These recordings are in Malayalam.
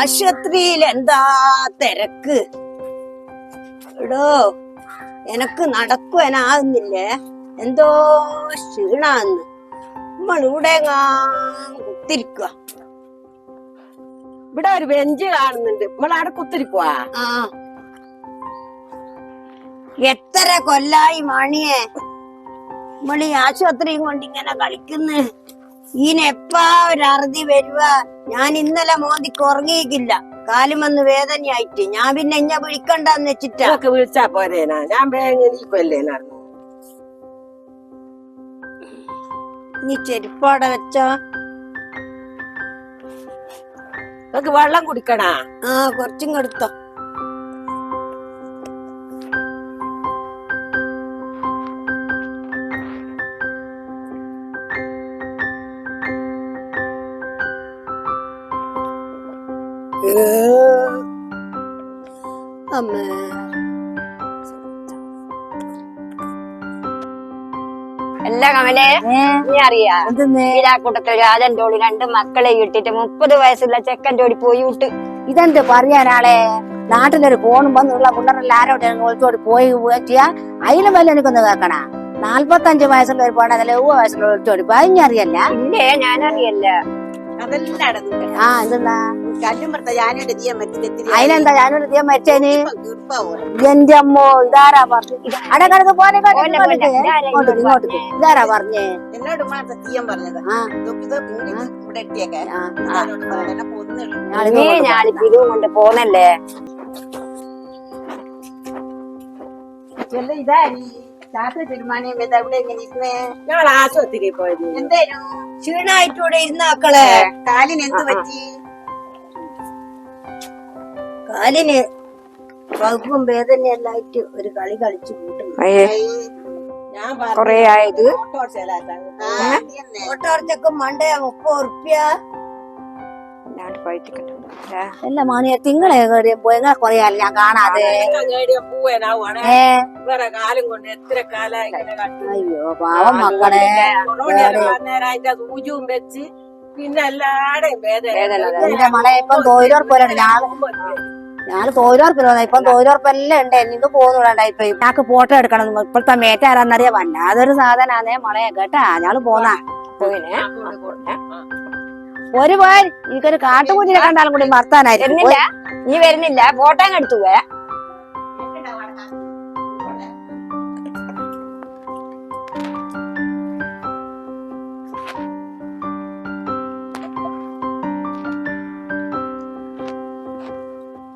ആശുപത്രിയിൽ എന്താ തിരക്ക്? എടോ എനക്ക് നടക്കുവനാകുന്നില്ലേ എന്തോ ക്ഷീണാന്ന്. നമ്മളിവിടെ കുത്തിരിക്കുക ഇവിടെ ഒരു ബെഞ്ച് കാണുന്നുണ്ട്. നമ്മളവിടെ കുത്തിരിക്കുവാ? ആ. എത്ര കൊല്ലായി മണിയെ? നമ്മൾ ഈ ആശുപത്രിയും കൊണ്ട് ഇങ്ങനെ കളിക്കുന്നു. ഈനെപ്പാ ഒരു അറുതി വരുക ഞാൻ ഇന്നലെ മോദിക്ക് ഉറങ്ങിയിട്ടില്ല. കാലുമെന്ന് വേദനയായിട്ട്. ഞാൻ പിന്നെ എന്നെ വിളിക്കണ്ടെന്ന് വെച്ചിട്ടാ. വിളിച്ചാ പോരേനാ. ഞാൻ വേങ്ങിരിക്കുമല്ലേനാ നീ? ചെരുപ്പാടെ വെച്ചോ. വെള്ളം കുടിക്കണാ? ആ കുറച്ചും കൊടുത്തോ. അമ്മേ അല്ല കമലെ നീ അറിയാ? കൂട്ടത്തിൽ രാജന്റെ ഓടി രണ്ട് മക്കളെ ഇട്ടിട്ട് മുപ്പത് വയസ്സുള്ള ചെക്കന്റെ ഓടി പോയി വിട്ട്. ഇതെന്ത് പറയാനാളെ നാട്ടിലൊരു ഫോണും വന്നുള്ള പിള്ളേരെല്ലാം ആരോടെ ഒളിച്ചോടി പോയി പറ്റിയാ? അതിലും വല്ല എനിക്കൊന്ന് കേക്കണ നാല്പത്തഞ്ച് വയസ്സുള്ള ഒരു പോണ അതിൽ ഒവ്വ വയസ്സുള്ള ഒളിച്ചോടി പോയി. അതിനറിയല്ല ഇല്ലേ? ഞാനറിയല്ല. ആ എന്തെന്നാ അതിനെന്താ? ഞാനൊരു തീയ മരിച്ചേന്? എന്റെ അമ്മോ ഇതാരാ പറഞ്ഞു? അടക്കടക്ക് പോലെ ഇങ്ങോട്ട് ഇങ്ങോട്ട്? ഇതാരാ പറഞ്ഞേ? എന്നോട് തീയം പറഞ്ഞത്? ഞാളിപ്പോ ഇതും കൊണ്ട് പോന്നല്ലേ? ചെല്ല ഇതായി രാത്രി തീരുമാനം എവിടെ എങ്ങനെ ഇരുന്നേ? ഞങ്ങൾ ആശുപത്രിയിൽ പോയത്. എന്തേനു? ക്ഷീണായിട്ട് ഇവിടെ ഇരുന്നാക്കളെ കാലിന് എന്ത് പറ്റി? കാലിന് വകുപ്പും വേദനയെല്ലായിട്ട് ഒരു കളി കളിച്ചു കൂട്ടുന്നു. ഞാൻ കൊറേ ആയത്. ഓട്ടോറിച്ചൊക്കെ മുപ്പത് ഉറുപ്പ്യ. അല്ല മോനെ തിങ്കളെ പോയെങ്ങനെ കൊറേ ആൾ ഞാൻ കാണാതെ. അയ്യോ പാവം മക്കളെ സൂചിയും വെച്ച് പിന്നെ എല്ലാടെയും എന്റെ മളെ ഇപ്പം തൊഴിലുറപ്പിലാണ് ഞാൻ ഞാൻ തൊഴിലുറപ്പിലാണ് ഇപ്പം തൊഴിലുറപ്പെല്ലാം ഉണ്ട് എനിക്ക് പോകുന്നുണ്ടാ ഇപ്പൊ ഞാക്ക് ഫോട്ടോ എടുക്കണം ഇപ്പോഴത്തെ മേറ്റാരാന്നറിയാ വല്ലാതൊരു സാധനാന്നേ മളെ കേട്ടാ ഞാൾ പോന്നാ പോയിനെ ഒരു പോയാൽ എനിക്കൊരു കാട്ടുകുഞ്ഞിനെ കണ്ടാലും കൂടി വർത്താനായിരുന്നു നീ വരുന്നില്ല. ഫോട്ടോ എടുത്തു പോയാ.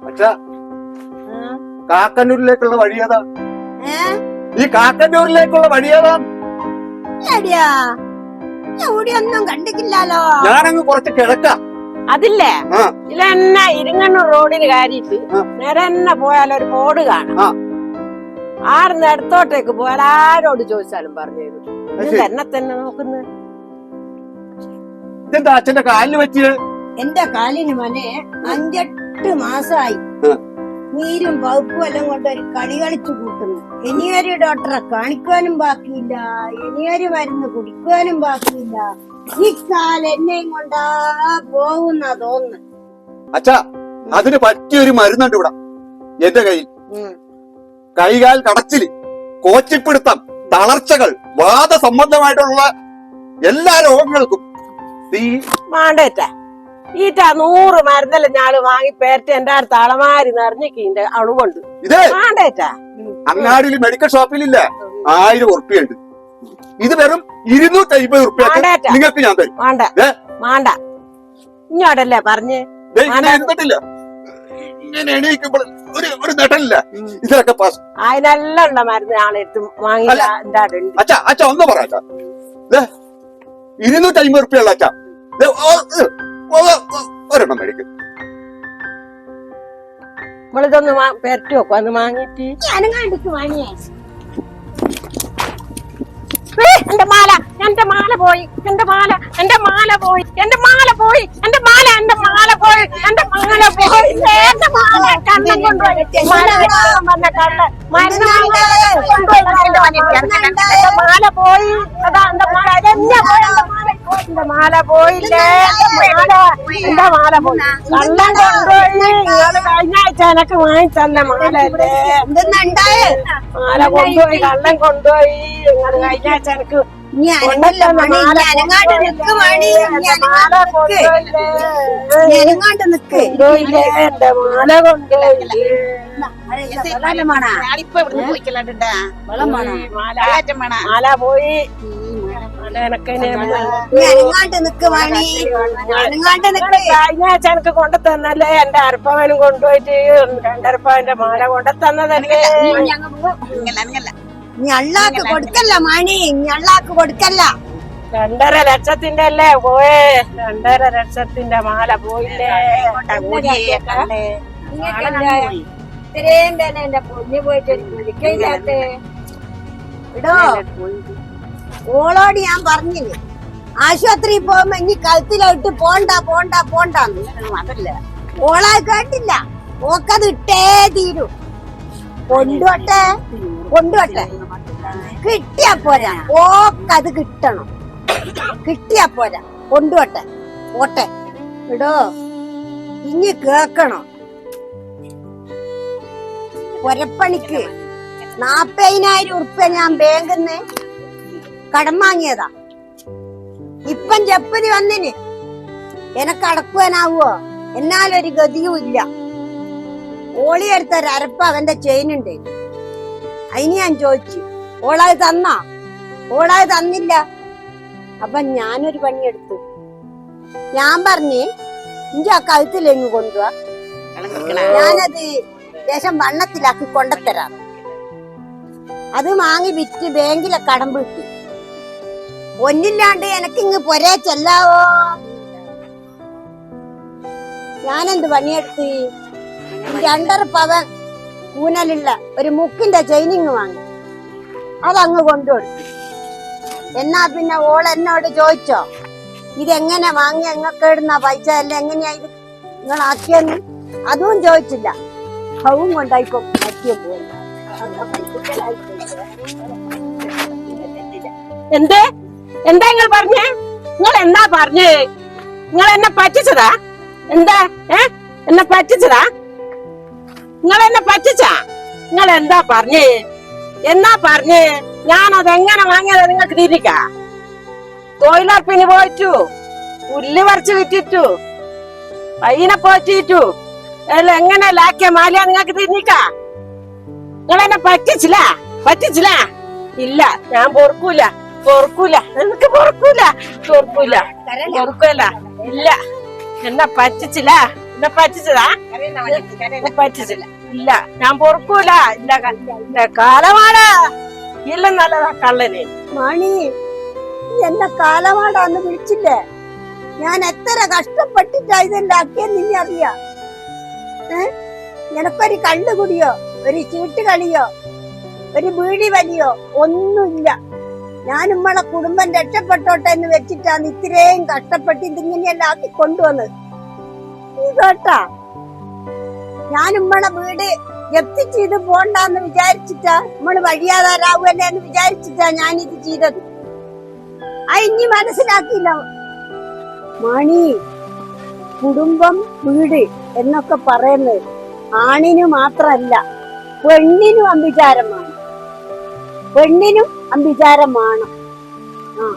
അച്ഛാ കാക്കന്നൂരിലേക്കുള്ള വഴിയേതാ ഏ? ഈ കാക്കന്നൂരിലേക്കുള്ള വഴിയതാ ഇവിടെയൊന്നും കണ്ടിട്ടില്ലല്ലോ. ഞാനങ്ങ് കുറച്ച് കിഴക്കാം അതില്ലേ? ആ. ഇരുങ്ങണ്ണൂർ റോഡിന് കാര്യിട്ട് ആ. നേരെ തന്നെ പോയാൽ ഒരു ബോർഡ് കാണാം. ആടുന്ന് ഇടത്തോട്ടേക്ക് പോയാൽ ആരോട് ചോദിച്ചാലും പറഞ്ഞു തരും തന്നെ നോക്കുന്നത് ഇതെന്താ അച്ഛന്റെ കാലിന് പറ്റിയത്? എന്റെ കാലിന് മനെ അഞ്ചെട്ട് മാസമായി. നീരും വകുപ്പും എല്ലാം കൊണ്ട് ഒരു കളി കളിച്ചു കൂട്ടുന്നു. ഇനിയൊരു ഡോക്ടറെ? കാണിക്കാനും ബാക്കിയില്ല. ഇനിയൊരു മരുന്ന് കുടിക്കാനും ബാക്കിയില്ല. ഈ കാൽ എന്നെയും കൊണ്ടാ പോകുന്ന തോന്നുന്നു. അച്ഛാ അതിന് പറ്റിയൊരു മരുന്നുണ്ട് ഇവിടെ. എന്റെ കയ്യിൽ. കൈകാൽ കടച്ചിൽ കോച്ചിപ്പിടുത്തം തളർച്ചകൾ വാദസംബന്ധമായിട്ടുള്ള എല്ലാ രോഗങ്ങൾക്കും. തീ മാണ്ടേറ്റ. ഈറ്റ നൂറ് മരുന്നല്ല ഞാൾ വാങ്ങി പേരറ്റ് എന്റെ അടുത്ത് അളമാരി നിറഞ്ഞിക്കിന്റെ അളവുണ്ട് ഇതേ മാണ്ടേറ്റ അങ്ങാടിയിൽ മെഡിക്കൽ ഷോപ്പിലില്ല ആയിരം ഉറുപ്പിയുണ്ട്. ഇത് വെറും ഇരുന്നൂറ്റി അമ്പത് ഉറുപ്പിയ നിങ്ങൾക്ക് ഞാൻ തരും. വേണ്ട. മാണ്ട ഇങ്ങോട്ടല്ലേ പറഞ്ഞ്? ദേ, ഇങ്ങനെ ഇരുന്നിട്ടില്ല. ഇങ്ങനെ എണീക്കുമ്പോൾ ഒരു ഒരു നെട്ടലില്ല ഇതിലൊക്കെ പാസ്. അതിനെല്ലാം ഉള്ള മരുന്ന് ആളെടുത്ത് വാങ്ങി അച്ഛാ അച്ഛാ ഒന്ന് പറ അച്ഛാ ദേ, ഇരുന്നൂറ്റി അമ്പത് ഉറുപ്പിയുള്ള അച്ഛാ. ഒരെണ്ണം മേടിക്കും. നമ്മളിതൊന്ന് പെരട്ടി വെക്കും. അന്ന് വാങ്ങിയിട്ട് ഞാനും കണ്ടിട്ട് വാങ്ങിയേ. എന്റെ മാല എന്റെ മാല പോയി എന്റെ മാല എന്റെ മാല പോയി എന്റെ മാല പോയി എന്റെ മാല എന്റെ മാല പോയി എന്റെ മാല പോയി എന്റെ മാല കണ്ണം കൊണ്ടുപോയി വന്ന കള്ളൻ. മരുന്ന് കൊണ്ടുപോയി മാല പോയി അതാ എന്റെ മാല പോയി എന്റെ മാല പോയില്ലേ എന്റെ മാല മാല പോയി കള്ളം കൊണ്ടുപോയി. നിങ്ങൾ കഴിഞ്ഞ ആഴ്ച എനക്ക് വാങ്ങിച്ചല്ല മാലല്ലേ? മാല കൊണ്ടുപോയി കള്ളം കൊണ്ടുപോയി. നിങ്ങൾ കഴിഞ്ഞ ആഴ്ച എനക്ക് അനങ്ങാണ്ട് നിക്ക് എന്റെ മാല കൊണ്ടുപോയില്ലേ? മാല പോയി അനങ്ങാണ്ട് നിക്ക് മണി. അനങ്ങാണ്ട് നിക്ക്. കഴിഞ്ഞ ആഴ്ച എനിക്ക് കൊണ്ടു തന്നല്ലേ? എന്റെ അരപ്പവനും കൊണ്ടുപോയിട്ട് രണ്ടരപ്പവന്റെ മാല കൊണ്ടു തന്നതല്ലേ ഞള്ളാക്ക് കൊടുക്കല്ല മണി. ഞള്ളാക്ക് കൊടുക്കല്ല. രണ്ടര ലക്ഷത്തിന്റെ അല്ലേ? പോയേ രണ്ടര ലക്ഷത്തിന്റെ മാല പോയില്ലേ? ഇത്രയും തന്നെ എന്റെ പൊന്നു പോയിട്ട് വിളിക്കില്ലാത്ത ഇടോ ഓളോട് ഞാൻ പറഞ്ഞില്ലേ? ആശുപത്രി പോകുമ്പോ ഇനി കഴുത്തിലോട്ട് പോണ്ട പോണ്ട പോണ്ട അതല്ല. ഓളാ കേട്ടില്ല ഓക്കത് ഇട്ടേ തീരൂ. കൊണ്ടുവട്ടെ കൊണ്ടുവട്ടെ. കിട്ടിയാ പോരാ. ഓക്കത് കിട്ടണം. കിട്ടിയാ പോരാ. കൊണ്ടുവട്ടെ. ഓട്ടെ ഇടോ ഇനി കേക്കണം പൊരപ്പണിക്ക് നാപ്പതിനായിരം ഉറുപ്പ്യ ഞാൻ ബാങ്കിന്ന് കടം വാങ്ങിയതാ. ഇപ്പം ജപ്പനി വന്നിന്. എനക്ക് അടക്കുവാനാവോ എന്നാലൊരു ഗതിയും ഇല്ല. ഓളി എടുത്ത അവന്റെ ചെയിനുണ്ട്. അതിന് ഞാൻ ചോദിച്ചു ഓളത് തന്നാ? ഓളത് തന്നില്ല. അപ്പൊ ഞാനൊരു പണിയെടുത്തു. ഞാൻ പറഞ്ഞ് ഇഞ്ചി ആ കഴുത്തിലെങ്ങ് കൊണ്ടുവാ. ഞാനത് ലേശം വണ്ണത്തിലാക്കി കൊണ്ടത്തരാം. അത് വാങ്ങി വിറ്റ് ബാങ്കിലെ കടം വീട്ടി. ഒന്നില്ലാണ്ട് എനക്കിങ്ങ് പൊരേ ചെല്ലാവോ? ഞാനെന്ത് പണിയെടുത്തി? രണ്ടര പവൻ കൂനലുള്ള ഒരു മുക്കിന്റെ ചെയിനിങ് വാങ്ങി. അതങ്ങ് കൊണ്ടുകൊടുത്തു എന്നാ പിന്നെ ഓൾ എന്നോട് ചോദിച്ചോ? ഇതെങ്ങനെ വാങ്ങി? എങ്ങൊക്കെ ഇടുന്ന പൈസ? അല്ല എങ്ങനെയാ ഇത് നിങ്ങൾ നിങ്ങളാക്കിയെന്ന്? അതും ചോദിച്ചില്ല. ഹവും കൊണ്ടായിപ്പോ പറ്റിയ എന്തേ? എന്താ നിങ്ങൾ പറഞ്ഞേ? നിങ്ങൾ എന്താ പറഞ്ഞേ? നിങ്ങൾ എന്നെ പറ്റിച്ചതാ? എന്താ? ഏ? എന്നെ പറ്റിച്ചതാ? നിങ്ങൾ എന്നെ പറ്റിച്ചാ? നിങ്ങൾ എന്താ പറഞ്ഞേ? എന്നാ പറഞ്ഞേ? ഞാൻ അതെങ്ങനെ വാങ്ങിയത് നിങ്ങൾക്ക് തിരിക്കാ? തൊഴിലുറപ്പിന് പോയിട്ടു? പുല്ല് പറിച്ച് വിറ്റിട്ടു? പയ്യനെ പോറ്റിട്ടു? അല്ല എങ്ങനെ ലാക്കിയ മാലിയ നിങ്ങൾക്ക് തിരിക്ക? നിങ്ങൾ എന്നെ പറ്റിച്ചില്ല? പറ്റിച്ചില്ല? ഇല്ല ഞാൻ പൊറുക്കൂല. പൊറുക്കൂല. എനിക്ക് പൊറുക്കൂല. പൊറുക്കൂല. പൊറുക്കൂല. ഇല്ല. എന്നാ പറ്റിച്ചില്ല? എന്നാ പറ്റിച്ചതാ? പറ്റിച്ചില്ല. ഇല്ല. ഞാൻ പൊറുക്കൂല. എന്റെ കാലമാണ് ഇല്ല നല്ലതാ കള്ളന്. മണി എന്നെ കാലമാടാന്ന് വിളിച്ചില്ലേ? ഞാൻ എത്ര കഷ്ടപ്പെട്ടിട്ടാ ഇതുണ്ടാക്കിയെന്ന് നിന്നെ അറിയാ? നിനക്കൊരു കള്ളുകുടിയോ? ഒരു ചീട്ട് കളിയോ ഒരു വീടി വലിയോ? ഒന്നുമില്ല. ഞാൻ നമ്മളെ കുടുംബം രക്ഷപ്പെട്ടോട്ടെ എന്ന് വെച്ചിട്ടാണ് ഇത്രയും കഷ്ടപ്പെട്ട് ഇതിങ്ങനെയെല്ലാം ആക്കി കൊണ്ടുവന്നത്. ഞാൻ നമ്മളെ വീട് ജപ്തി ചെയ്ത് പോണ്ടെന്ന് വിചാരിച്ചിട്ടാ നമ്മൾ വഴിയാതാരാവുമല്ലേ എന്ന് വിചാരിച്ചിട്ടാ ഞാൻ ഇത് ചെയ്തത്. ആ ഇനി മനസ്സിലാക്കിയില്ല. മണി കുടുംബം വീട് എന്നൊക്കെ പറയുന്നത് ആണിന് മാത്രല്ല പെണ്ണിനും അമ്പിചാരമാണ് പെണ്ണിനും അമ്പിചാരമാണ് ആ.